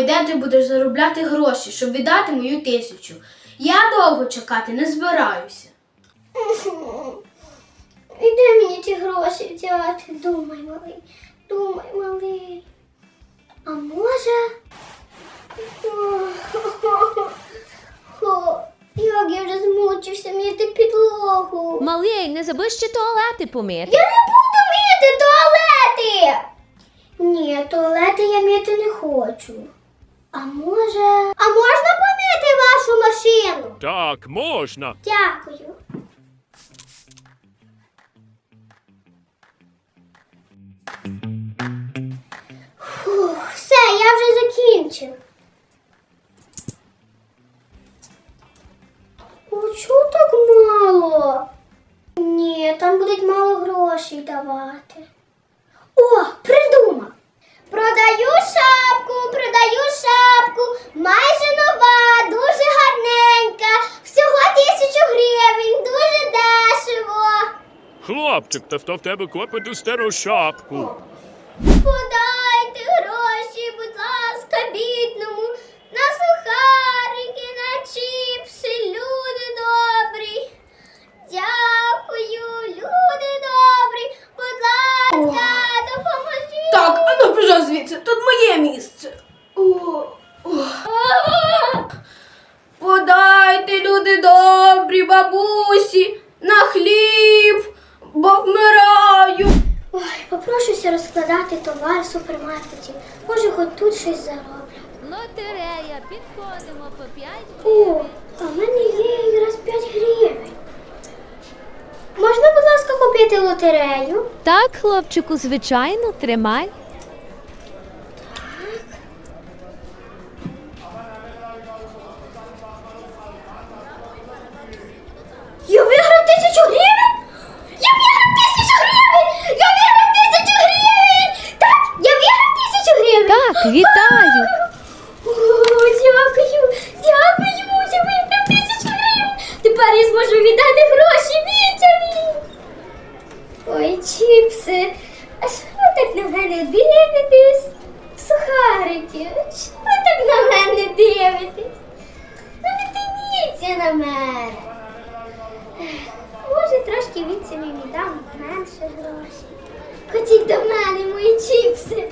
думаю, де ти будеш заробляти гроші, щоб віддати мою тисячу. Я довго чекати не збираюся. І де мені ті гроші взяти? Думай, малий, думай, малий. А може. О, Як я вже змучився мити підлогу. Малий, не забудь ще туалети помити. Я не буду мити туалети. Ні, туалети я мити не хочу. А може. А можна помити вашу машину? Так, можна. Дякую. Фух, все, я вже закінчив. О, чого так мало? Ні, там будуть мало грошей давати. Хлопчик, та хто в тебе купить ту стару шапку? Подайте гроші, будь ласка, бідному, на сухарики, на чіпси, люди добрі. Дякую, люди добрі. Будь ласка, допоможіть. Так, а ну пішов звідси, тут моє місце. Розкладати товар в супермаркеті. Може, хоч тут щось зароблю. Лотерея, підходимо по 5 О, а в мене є якраз 5 гривень. Можна, будь ласка, купити лотерею? Так, хлопчику, звичайно, тримай. Так, вітаю. О, Дякую, дякую, Муся, тисячу гривень. Тепер я зможу віддати гроші вітяві. Ой, чіпси, а що ви так на мене дивитесь? Сухарики, що ви так на мене дивитесь? Ну, не дивіться на мене. Може, трошки вітямі віддам менше грошей. Ходіть до мене, мої чіпси.